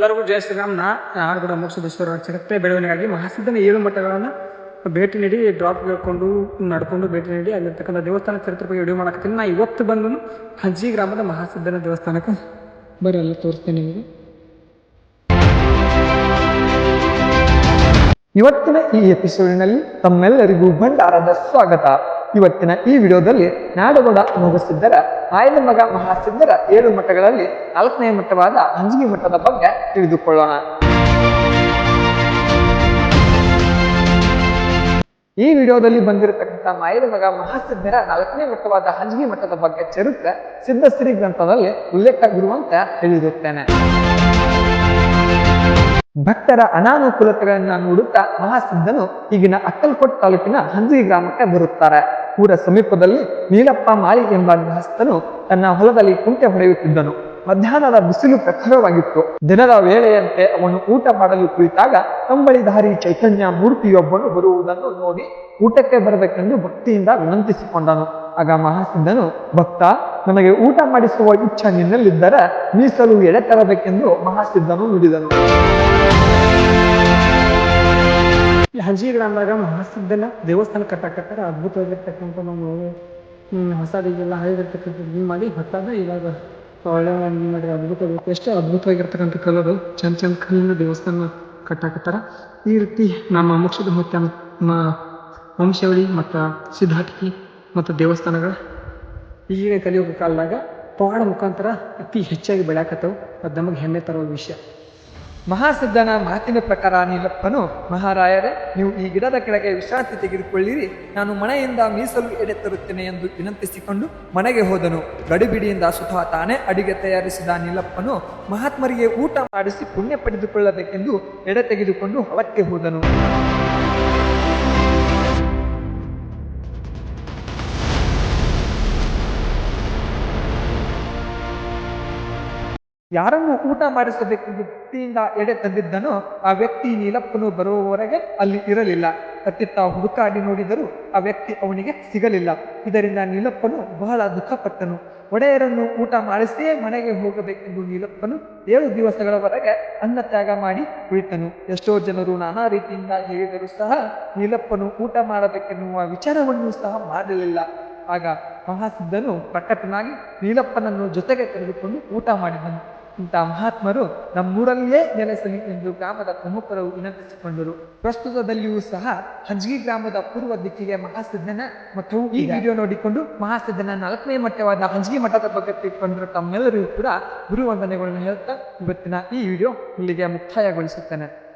ಎಲ್ಲರಿಗೂ ಜಯ ಶ್ರೀರಾಮ್ನ. ಆರುಗಡ ಮೋಕ್ಷದೇಶ್ವರ ಜಗತ್ತೇ ಬೆಳವಣಿಗೆಗಾಗಿ ಮಹಾಸಿದ್ಧನ ಏಳು ಮಠಗಳನ್ನು ಭೇಟಿ ನೀಡಿ ಡ್ರಾಪ್ ಹೇಳ್ಕೊಂಡು ನಡ್ಕೊಂಡು ಭೇಟಿ ನೀಡಿ, ಅಲ್ಲಿರ್ತಕ್ಕಂಥ ದೇವಸ್ಥಾನ ಚರಿತ್ರೆ ಬಗ್ಗೆ ವಿಡಿಯೋ ಮಾಡಕತ್ತೀನಿ. ನಾ ಇವತ್ತು ಬಂದು ಹಜ್ಜಿ ಗ್ರಾಮದ ಮಹಾಸಿದ್ಧನ ದೇವಸ್ಥಾನಕ್ಕೆ. ಬರಲ್ಲ ತೋರಿಸ್ತೇನೆ ನಿಮಗೆ. ಇವತ್ತಿನ ಈ ಎಪಿಸೋಡಿನಲ್ಲಿ ತಮ್ಮೆಲ್ಲರಿಗೂ ಭಂಡಾರದ ಸ್ವಾಗತ. ಇವತ್ತಿನ ಈ ವಿಡಿಯೋದಲ್ಲಿ ನಾಡಗೌಡ ಮುಗಸಿದ್ದರ. ಆಯ್ದ ಮಗ ಮಹಾಸಿದ್ಧರ ಏಳು ಮಠಗಳಲ್ಲಿ ನಾಲ್ಕನೇ ಮಠವಾದ ಅಂಜಿಗೆ ಮಠದ ಬಗ್ಗೆ ತಿಳಿದುಕೊಳ್ಳೋಣ. ಈ ವಿಡಿಯೋದಲ್ಲಿ ಬಂದಿರತಕ್ಕಂಥ ಮಾಯದ ಮಗ ಮಹಾಸಿದ್ಧರ ನಾಲ್ಕನೇ ಮಠವಾದ ಹಂಜಿಗೆ ಮಠದ ಬಗ್ಗೆ ಚರಿತ್ರೆ ಸಿದ್ಧಶ್ರೀ ಗ್ರಂಥದಲ್ಲಿ ಉಲ್ಲೇಖವಿರುವಂತೆ ತಿಳಿದಿರುತ್ತೇನೆ. ಭಕ್ತರ ಅನಾನುಕೂಲತೆಗಳನ್ನ ನೋಡುತ್ತಾ ಮಹಾಸಿದ್ಧನು ಈಗಿನ ಅಕ್ಕಲ್ಕೋಟ್ ತಾಲೂಕಿನ ಹಂಜಿಗೆ ಗ್ರಾಮಕ್ಕೆ ಬರುತ್ತಾರೆ. ಊರ ಸಮೀಪದಲ್ಲಿ ನೀಲಪ್ಪ ಮಾಳಿ ಎಂಬ ಗೃಹಸ್ಥನು ತನ್ನ ಹೊಲದಲ್ಲಿ ಕುಂಟೆ ಹೊಡೆಯುತ್ತಿದ್ದನು. ಮಧ್ಯಾಹ್ನದ ಬಿಸಿಲು ಪ್ರಖರವಾಗಿತ್ತು. ದಿನದ ವೇಳೆಯಂತೆ ಅವನು ಊಟ ಮಾಡಲು ಕುಳಿತಾಗ ಕಂಬಳಿಧಾರಿ ಚೈತನ್ಯ ಮೂರ್ತಿಯೊಬ್ಬನು ಬರುವುದನ್ನು ನೋಡಿ ಊಟಕ್ಕೆ ಬರಬೇಕೆಂದು ಭಕ್ತಿಯಿಂದ ವಿನಂತಿಸಿಕೊಂಡನು. ಆಗ ಮಹಾಸಿದ್ಧನು, ಭಕ್ತ, ನನಗೆ ಊಟ ಮಾಡಿಸುವ ಇಚ್ಛೆ ನಿನ್ನಲ್ಲಿದ್ದರೆ ಮೀಸಲು ಎಡೆ ತರಬೇಕೆಂದು ಮಹಾಸಿದ್ಧನು ನುಡಿದನು. ಈ ಅಂದಾಗ ಮಹಾಸಿದ್ಧನ ದೇವಸ್ಥಾನ ಕಟ್ಟಾಕತ್ತಾರ ಅದ್ಭುತವಾಗಿರ್ತಕ್ಕಂಥ ನಾವು ಹೊಸದಿಗೆಲ್ಲ ಇದು ಮಾಡಿ ಹೊತ್ತಾದ ಇವಾಗ ಒಳ್ಳೆ ಮಾಡಿ ಅದ್ಭುತ ಎಷ್ಟು ಅದ್ಭುತವಾಗಿರ್ತಕ್ಕಂಥ ಕಲರು ಚಂದ ಚಂದ ಕಲ್ಲಿನ ದೇವಸ್ಥಾನ ಕಟ್ಟಾಕತ್ತಾರ ಈ ರೀತಿ ನಮ್ಮ ಮುಕ್ಷದ ಮತ್ತೆ ನಮ್ಮ ವಂಶಾವಳಿ ಮತ್ತು ಸಿದ್ಧಾಟಿಕೆ ಮತ್ತು ದೇವಸ್ಥಾನಗಳ ಈಗಿನ ಕಲಿಯುಗ ಕಾಲದಾಗ ಪವಾಡ ಮುಖಾಂತರ ಅತಿ ಹೆಚ್ಚಾಗಿ ಬೆಳ್ಯಾಕತ್ತವು. ಅದು ನಮಗೆ ಹೆಮ್ಮೆ ತರೋ ವಿಷಯ. ಮಹಾಸಿದ್ಧನ ಮಾತಿನ ಪ್ರಕಾರ ನೀಲಪ್ಪನು ಮಹಾರಾಯರೇ, ನೀವು ಈ ಗಿಡದ ಕೆಳಗೆ ವಿಶ್ರಾಂತಿ ತೆಗೆದುಕೊಳ್ಳಿರಿ. ನಾನು ಮನೆಯಿಂದ ಮೀಸಲು ಎಡೆ ತರುತ್ತೇನೆ ಎಂದು ವಿನಂತಿಸಿಕೊಂಡು ಮನೆಗೆ ಹೋದನು. ಗಡಿಬಿಡಿಯಿಂದ ಸುತ ತಾನೇ ಅಡಿಗೆ ತಯಾರಿಸಿದ ನೀಲಪ್ಪನು ಮಹಾತ್ಮರಿಗೆ ಊಟ ಮಾಡಿಸಿ ಪುಣ್ಯ ಪಡೆದುಕೊಳ್ಳಬೇಕೆಂದು ಎಡೆ ತೆಗೆದುಕೊಂಡು ಹೊಲಕ್ಕೆ ಹೋದನು. ಯಾರನ್ನು ಊಟ ಮಾಡಿಸಬೇಕು ವ್ಯಕ್ತಿಯಿಂದ ಎಡೆ ತಂದಿದ್ದನೋ ಆ ವ್ಯಕ್ತಿ ನೀಲಪ್ಪನು ಬರುವವರೆಗೆ ಅಲ್ಲಿ ಇರಲಿಲ್ಲ. ಅತ್ತಿತ್ತ ಹುಡುಕಾಡಿ ನೋಡಿದರೂ ಆ ವ್ಯಕ್ತಿ ಅವನಿಗೆ ಸಿಗಲಿಲ್ಲ. ಇದರಿಂದ ನೀಲಪ್ಪನು ಬಹಳ ದುಃಖಪಟ್ಟನು. ಒಡೆಯರನ್ನು ಊಟ ಮಾಡಿಸಿಯೇ ಮನೆಗೆ ಹೋಗಬೇಕೆಂದು ನೀಲಪ್ಪನು ಏಳು ದಿವಸಗಳವರೆಗೆ ಅನ್ನ ತ್ಯಾಗ ಮಾಡಿ ಕುಳಿತನು. ಎಷ್ಟೋ ಜನರು ನಾನಾ ರೀತಿಯಿಂದ ಹೇಳಿದರೂ ಸಹ ನೀಲಪ್ಪನು ಊಟ ಮಾಡಬೇಕೆನ್ನುವ ವಿಚಾರವನ್ನು ಸಹ ಮಾಡಲಿಲ್ಲ. ಆಗ ಮಹಾಸಿದ್ಧನು ಪ್ರಕಟನಾಗಿ ನೀಲಪ್ಪನನ್ನು ಜೊತೆಗೆ ತೆಗೆದುಕೊಂಡು ಊಟ ಮಾಡಿದನು. ಇಂಥ ಮಹಾತ್ಮರು ನಮ್ಮೂರಲ್ಲೇ ನೆಲೆಸಲಿ ಎಂದು ಗ್ರಾಮದ ಪ್ರಮುಖರು ವಿನಂತಿಸಿಕೊಂಡರು. ಪ್ರಸ್ತುತದಲ್ಲಿಯೂ ಸಹ ಹಂಜಗಿ ಗ್ರಾಮದ ಪೂರ್ವ ದಿಕ್ಕಿಗೆ ಮಹಾಸಿದ್ಧನ ಮತ್ತು ಈ ವಿಡಿಯೋ ನೋಡಿಕೊಂಡು ಮಹಾಸಿದ್ಧನ ನಾಲ್ಕನೇ ಮಠವಾದ ಹಂಜಗಿ ಮಠದ ಬಗ್ಗೆ ತಿಳ್ಕೊಂಡಿರೋ ತಮ್ಮೆಲ್ಲರಿಗೂ ಕೂಡ ಗುರುವಂದನೆಗಳನ್ನು ಹೇಳ್ತಾ ಇವತ್ತಿನ ಈ ವಿಡಿಯೋ ಇಲ್ಲಿಗೆ ಮುಕ್ತಾಯಗೊಳಿಸುತ್ತೇನೆ.